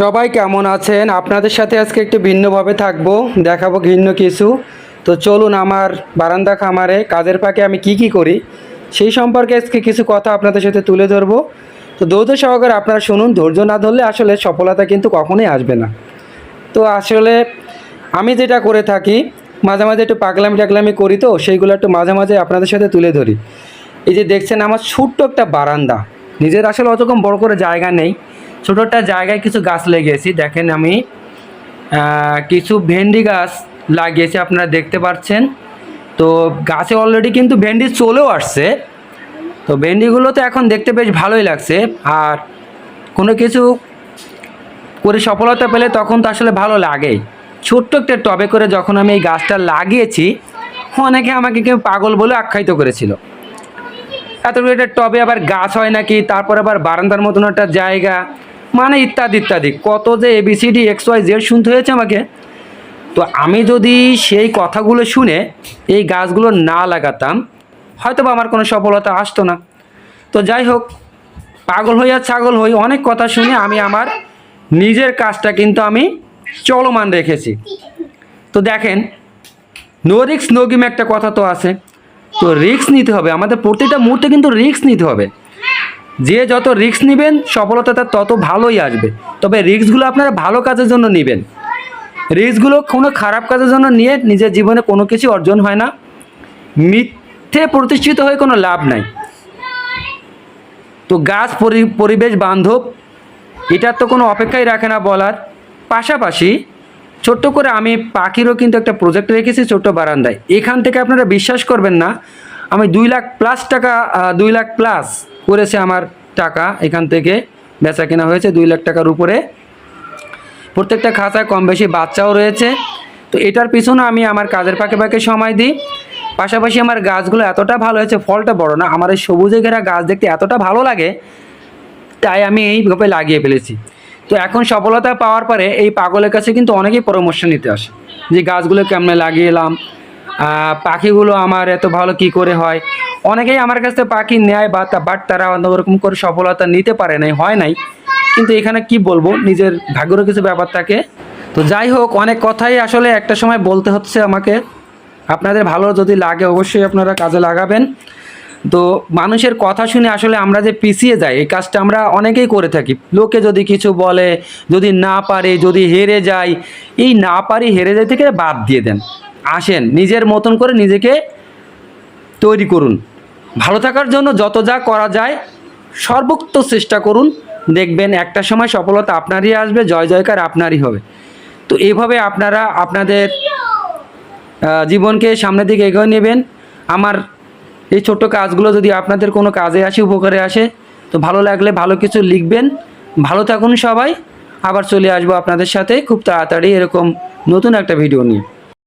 সবাই কেমন আছেন? আপনাদের সাথে আজকে একটু ভিন্নভাবে থাকব, দেখাবো ভিন্ন কিছু। তো চলুন আমার বারান্দা খামারে কাজের ফাঁকে আমি কি কি করি, সেই সম্পর্কে আজকে কিছু কথা আপনাদের সাথে তুলে ধরবো। তো ধৈর্য সহকারে আপনারা শুনুন, ধৈর্য না ধরলে আসলে সফলতা কিন্তু কখনোই আসবে না। তো আসলে আমি যেটা করে থাকি, মাঝে মাঝে একটু পাগলামি টাগলামি করি তো, সেইগুলো একটু মাঝে মাঝে আপনাদের সাথে তুলে ধরি। এই যে দেখছেন আমার ছোট্ট একটা বারান্দা, নিজের আসলে অতকম বড় করে জায়গা নেই। ছোটো একটা জায়গায় কিছু গাছ লেগেছি। দেখেন আমি কিছু ভেন্ডি গাছ লাগিয়েছি, আপনারা দেখতে পাচ্ছেন। তো গাছে অলরেডি কিন্তু ভেন্ডি চলেও আসছে। তো ভেন্ডিগুলো তো এখন দেখতে বেশ ভালোই লাগছে। আর কোনো কিছু করে সফলতা পেলে তখন তো আসলে ভালো লাগেই। ছোট্ট একটা টবে করে যখন আমি এই গাছটা লাগিয়েছি, অনেকে আমাকে কেউ পাগল বলে আখ্যায়িত করেছিল। এত একটা টবে আবার গাছ হয় নাকি, তারপর আবার বারান্দার মতন একটা জায়গা মানে ইত্যাদি ইত্যাদি। কত যে এবিসিডি এক্স ওয়াই জেড শুনতে হয়েছে আমাকে। তো আমি যদি সেই কথাগুলো শুনে এই গাছগুলো না লাগাতাম হয়তো বা আমার কোনো সফলতা আসতো না। তো যাই হোক, পাগল হই আর ছাগল হই, অনেক কথা শুনে আমি আমার নিজের কাজটা কিন্তু আমি চলমান রেখেছি। তো দেখেন নো রিক্স নো গেম একটা কথা তো আছে। তো রিক্স নিতে হবে। আমাদের প্রতিটা মুহূর্তে কিন্তু রিক্স নিতে হবে। যে যত রিক্স নেবেন, সফলতা তার তত ভালোই আসবে। তবে রিক্সগুলো আপনারা ভালো কাজের জন্য নেবেন। রিস্কগুলো কোনো খারাপ কাজের জন্য নিয়ে নিজের জীবনে কোনো কিছু অর্জন হয় না। মিথ্যে প্রতিষ্ঠিত হয়ে কোনো লাভ নাই। তো গাছ, পরি- পরিবেশ, বান্ধব এটার তো কোনো অপেক্ষাই রাখে না বলার। পাশাপাশি ছোট্ট করে আমি পাখিরও কিন্তু একটা প্রজেক্ট রেখেছি ছোট্ট বারান্দায়। এখান থেকে আপনারা বিশ্বাস করবেন না আমি দুই লাখ প্লাস টাকা দুই লাখ প্লাস করেছে আমার টাকা এখান থেকে। বেচা কেনা হয়েছে দুই লাখ টাকার উপরে। প্রত্যেকটা খাতায় কম বেশি বাচ্চাও রয়েছে। তো এটার পিছনে আমি আমার কাজের পাকে পাকে সময় দিই। পাশাপাশি আমার গাছগুলো এতটা ভালো হয়েছে, ফলটা বড় না, আমার এই সবুজে ঘেরা গাছ দেখতে এতটা ভালো লাগে, তাই আমি এইভাবে লাগিয়ে ফেলেছি। তো এখন সফলতা পাওয়ার পরে এই পাগলের কাছে কিন্তু অনেকেই পরামর্শ নিতে আসে, যে গাছগুলো কেমনে লাগিয়ে এলাম পাখিগুলো আমার এত ভালো কি করে হয়? অনেকেই আমার কাছ থেকে পাখি নেয় বা বাট তারা ওরকম করে সফলতা নিতে পারে নাই, হয় নাই। কিন্তু এখানে কি বলব, নিজের ভাগ্যেরও কিছু ব্যাপার থাকে। তো যাই হোক, অনেক কথাই আসলে একটা সময় বলতে হচ্ছে আমাকে। আপনাদের ভালো যদি লাগে অবশ্যই আপনারা কাজে লাগাবেন। তো মানুষের কথা শুনে আসলে আমরা যে পিছিয়ে যাই, এই কাজটা আমরা অনেকেই করে থাকি। লোকে যদি কিছু বলে, যদি না পারে, যদি হেরে যায়, এই না পারি হেরে যায় থেকে বাদ দিয়ে দেন। আসেন, নিজের মতন করে নিজেকে তৈরি করুন। ভালো থাকার জন্য যত যা করা যায়, সর্বোক্ত চেষ্টা করুন। দেখবেন একটা সময় সফলতা আপনারই আসবে, জয় জয়কার আপনারই হবে। তো এইভাবে আপনারা আপনাদের জীবনকে সামনের দিকে এগিয়ে নেবেন। আমার এই ছোট্ট কাজগুলো যদি আপনাদের কোনো কাজে আসে, উপকারে আসে, তো ভালো লাগলে ভালো কিছু লিখবেন। ভালো থাকুন সবাই। আবার চলে আসব আপনাদের সাথে। খুব তাড়াতাড়ি এরকম নতুন একটা ভিডিও নিয়ে।